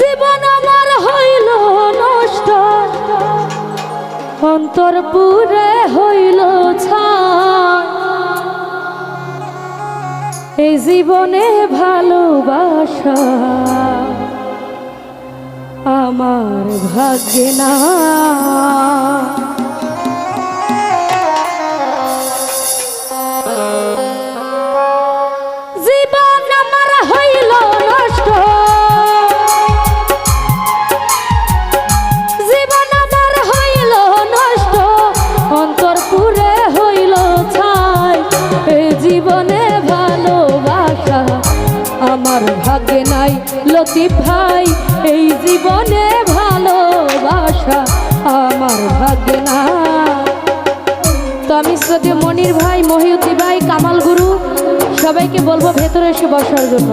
জীবন আমার হইল নষ্ট। অন্তরপুরে হইল এই জীবনে ভালোবাসা আমার ভাগ্যে না প্রদীপ ভাই, এই জীবনে ভালোবাসা আমার ভাগ্যে না তো আমি শ্রদ্ধে মনির ভাই মহিউদ্দি ভাই, কামাল গুরু, সবাইকে বলব ভেতরে এসে বসার জন্য।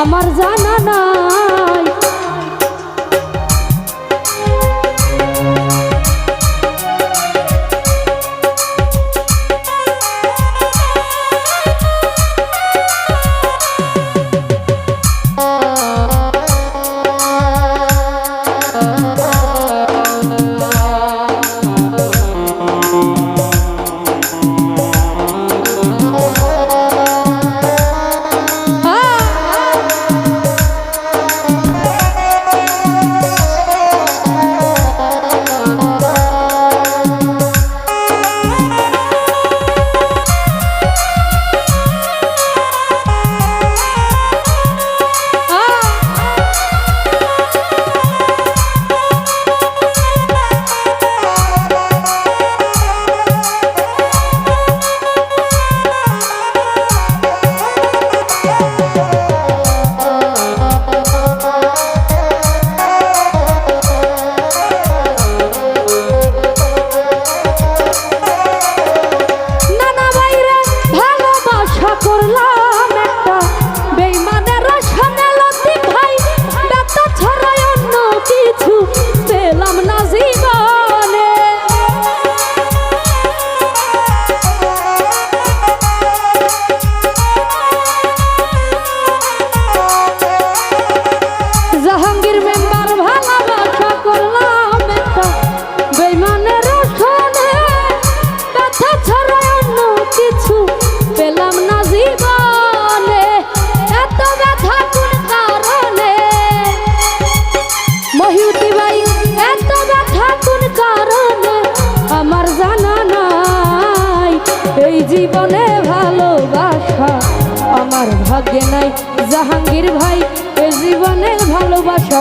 আমার জানা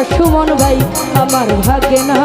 সুমন ভাই আমার ভাগে না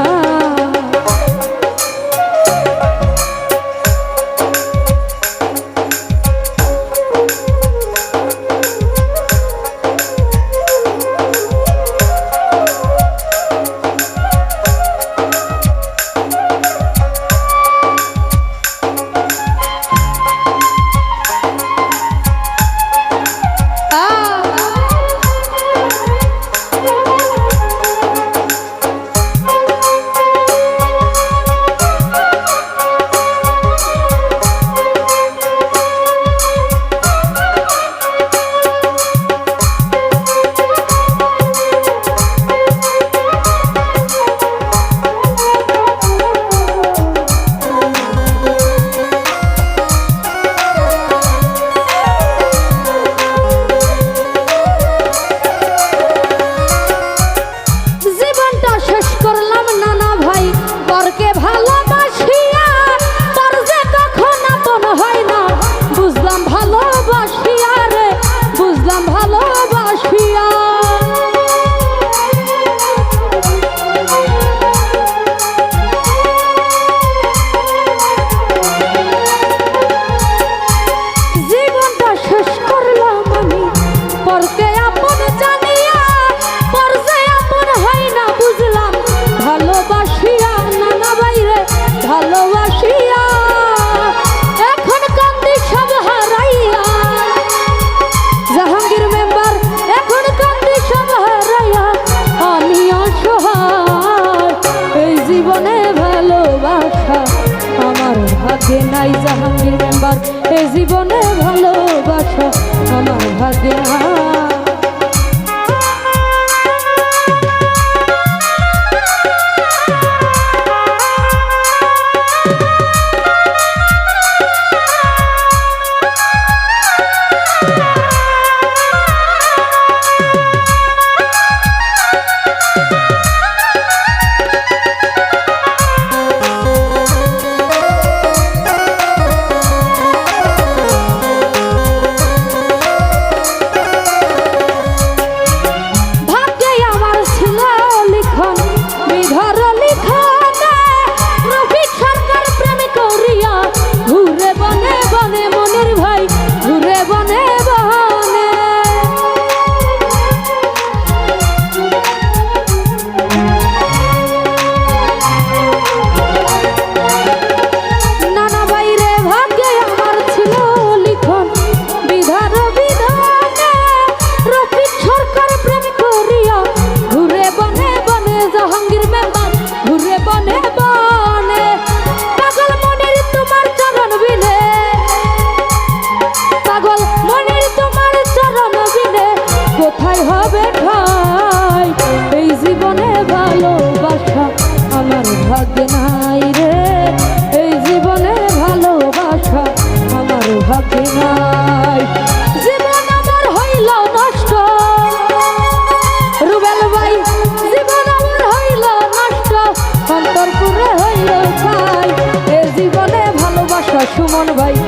ভালো চাই জাহাঙ্গীর মেম্বার এ জীবনে ভালোবাসা আমার ভাগ্যে সুমন ভাই।